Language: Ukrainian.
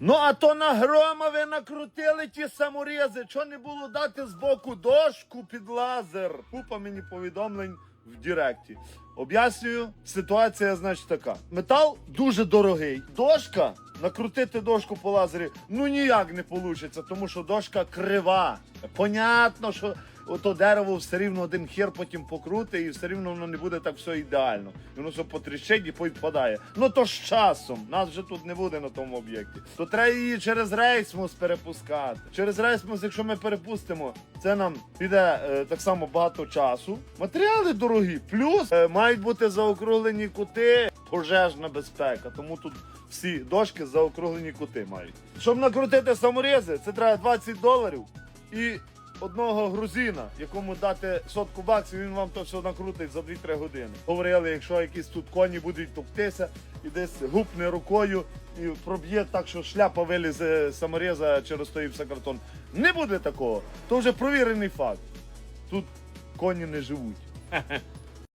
Ну а то на грома ви накрутили ті саморези. Що не було дати збоку дошку під лазер? Купа мені повідомлень в Директі. Об'яснюю, ситуація, значить, така. Метал дуже дорогий. Дошка, накрутити дошку по лазері, ну ніяк не вийде, тому що дошка крива. Понятно, що ото дерево все рівно один хер потім покрути, і все рівно воно не буде так все ідеально. І воно все потріщить і повідпадає. Ну то з часом. Нас вже тут не буде на тому об'єкті. То треба її через рейсмус перепускати. Через рейсмус, якщо ми перепустимо, це нам піде е, так само багато часу. Матеріали дорогі, плюс е, мають бути заокруглені кути, пожежна безпека. Тому тут всі дошки заокруглені кути мають. Щоб накрутити саморези, це треба 20 доларів і одного грузина, якому дати сотку баксів, він вам то все накрутить за 2-3 години. Говорили, якщо якісь тут коні будуть топтися і десь гупне рукою і проб'є так, що шляпа вилізе з самореза через той картон. Не буде такого. То вже провірений факт. Тут коні не живуть.